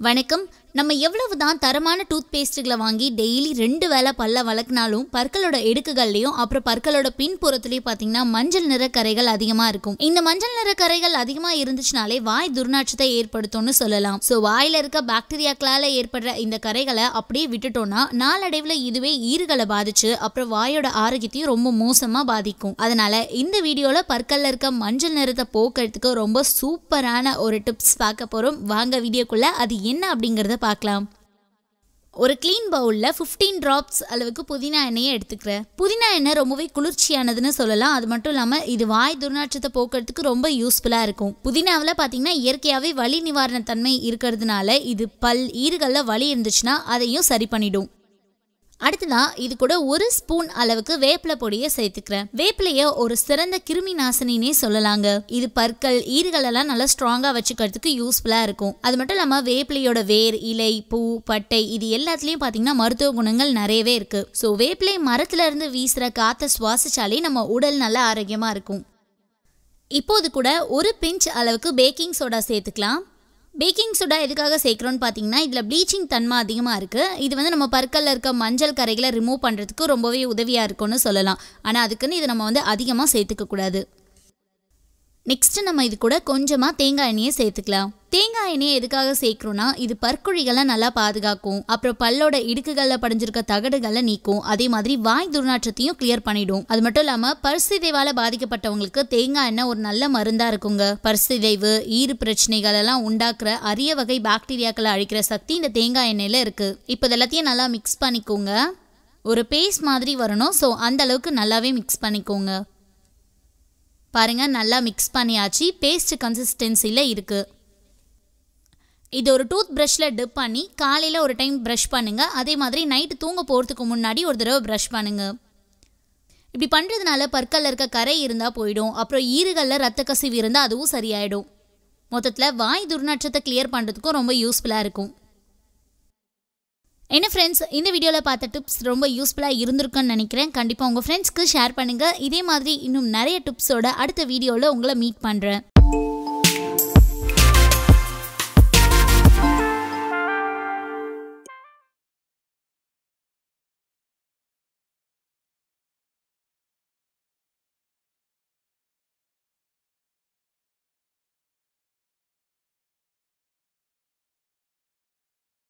வணக்கம். நம்ம எவ்வளவு தான் தரமான டூத் பேஸ்ட்டுகளை வாங்கி டெய்லி ரெண்டு வேளை பல்ல வளர்க்கினாலும் பற்களோட இடுக்குகள்லையும் அப்புறம் பற்களோட பின்புறத்துலையும் பார்த்தீங்கன்னா மஞ்சள் நிற கரைகள் அதிகமாக இருக்கும். இந்த மஞ்சள் நிற கரைகள் அதிகமாக இருந்துச்சுனாலே வாய் துர்நாற்றத்தை ஏற்படுத்தும்னு சொல்லலாம். ஸோ வாயில் இருக்க பாக்டீரியாக்களால் ஏற்படுற இந்த கரைகளை அப்படியே விட்டுட்டோம்னா நாளடைவில் இதுவே ஈறுகளை பாதிச்சு அப்புறம் வாயோட ஆரோக்கியத்தையும் ரொம்ப மோசமாக பாதிக்கும். அதனால இந்த வீடியோவில் பற்களில் இருக்க மஞ்சள் நிறத்தை போக்குறதுக்கு ரொம்ப சூப்பரான ஒரு டிப்ஸ் பார்க்க போகிறோம் வாங்க வீடியோக்குள்ளே அது என்ன அப்படிங்கிறத பார்க்கலாம். ஒரு க்ளீன் பவுலில் ஃபிஃப்டீன் ட்ராப்ஸ் அளவுக்கு புதினா எண்ணெயை எடுத்துக்கிறேன். புதினா எண்ணெய் ரொம்பவே குளிர்ச்சியானதுன்னு சொல்லலாம். அது மட்டும் இல்லாமல் இது வாய் துர்நாற்றத்தை போக்குறதுக்கு ரொம்ப யூஸ்ஃபுல்லாக இருக்கும். புதினாவில் பார்த்தீங்கன்னா இயற்கையாகவே வலி நிவாரண தன்மை இருக்கிறதுனால இது பல் ஈறுகளில் வலி இருந்துச்சுன்னா அதையும் சரி பண்ணிடும். அடுத்ததா இது கூட ஒரு ஸ்பூன் அளவுக்கு வேப்பிலை பொடியை சேர்த்துக்கிறேன். வேப்பிலைய ஒரு சிறந்த கிருமி நாசினினே சொல்லலாங்க. இது பற்கள் ஈறுகள் எல்லாம் நல்லா ஸ்ட்ராங்கா வச்சுக்கிறதுக்கு யூஸ்ஃபுல்லா இருக்கும். அது மட்டும் இல்லாம வேப்பிலையோட வேர் இலை பூ பட்டை இது எல்லாத்துலயும் பாத்தீங்கன்னா மருத்துவ குணங்கள் நிறையவே இருக்கு. ஸோ வேப்பிலை மரத்துல இருந்து வீசுற காத்தை சுவாசிச்சாலே நம்ம உடல் நல்லா ஆரோக்கியமா இருக்கும். இப்போது கூட ஒரு பிஞ்ச் அளவுக்கு பேக்கிங் சோடா சேர்த்துக்கலாம். பேக்கிங் சோடா எதுக்காக சேர்க்குறோன்னு பார்த்தீங்கன்னா இதில் ப்ளீச்சிங் தன்மை அதிகமாக இருக்குது இது வந்து நம்ம பற்களில் இருக்க மஞ்சள் கரைகளை ரிமூவ் பண்ணுறதுக்கு ரொம்பவே உதவியாக இருக்கும்னு சொல்லலாம். ஆனால் அதுக்குன்னு இதை நம்ம வந்து அதிகமாக சேர்த்துக்கக்கூடாது நெக்ஸ்ட்டு நம்ம இது கூட கொஞ்சமாக தேங்காய் எண்ணெயை சேர்த்துக்கலாம். தேங்காய் எண்ணெயை எதுக்காக சேர்க்குறோன்னா இது பற்குழிகளை நல்லா பாதுகாக்கும். அப்புறம் பல்லோட இடுக்குகளில் படிஞ்சிருக்க தகடுகளை நீக்கும். அதே மாதிரி வாய் துர்நாற்றத்தையும் கிளியர் பண்ணிடும். அது மட்டும் இல்லாமல் பரிசுதைவால பாதிக்கப்பட்டவங்களுக்கு தேங்காய் எண்ணெய் ஒரு நல்ல மருந்தாக இருக்குங்க. பரிசுதைவு ஈறு பிரச்சனைகள் எல்லாம் உண்டாக்குற அரிய வகை பாக்டீரியாக்களை அழிக்கிற சக்தி இந்த தேங்காய் எண்ணெயில் இருக்குது இப்போ எல்லாத்தையும் நல்லா மிக்ஸ் பண்ணிக்கோங்க. ஒரு பேஸ்ட் மாதிரி வரணும். ஸோ அந்த அளவுக்கு நல்லாவே மிக்ஸ் பண்ணிக்கோங்க. பாருங்க நல்லா மிக்ஸ் பண்ணியாச்சு. பேஸ்ட் கன்சிஸ்டன்சியில் இருக்குது இது ஒரு டூத் ப்ரஷில் டிப் பண்ணி காலையில் ஒரு டைம் ப்ரஷ் பண்ணுங்கள் அதே மாதிரி நைட்டு தூங்க போகிறதுக்கு முன்னாடி ஒரு தடவை ப்ரஷ் பண்ணுங்கள் இப்படி பண்ணுறதுனால பற்களில் இருக்க கரை இருந்தால் போயிடும். அப்புறம் ஈறுகளில் ரத்த கசிவு இருந்தால் அதுவும் சரியாயிடும். மொத்தத்தில் வாய் துர்நாற்றத்தை கிளியர் பண்ணுறதுக்கும் ரொம்ப யூஸ்ஃபுல்லாக இருக்கும். என்ன ஃப்ரெண்ட்ஸ் இந்த வீடியோவில் பார்த்த டிப்ஸ் ரொம்ப யூஸ்ஃபுல்லாக இருந்திருக்குன்னு நினைக்கிறேன். கண்டிப்பாக உங்கள் ஃப்ரெண்ட்ஸ்க்கு ஷேர் பண்ணுங்கள் இதே மாதிரி இன்னும் நிறைய டிப்ஸோட அடுத்த வீடியோவில் உங்களை மீட் பண்ணுறேன்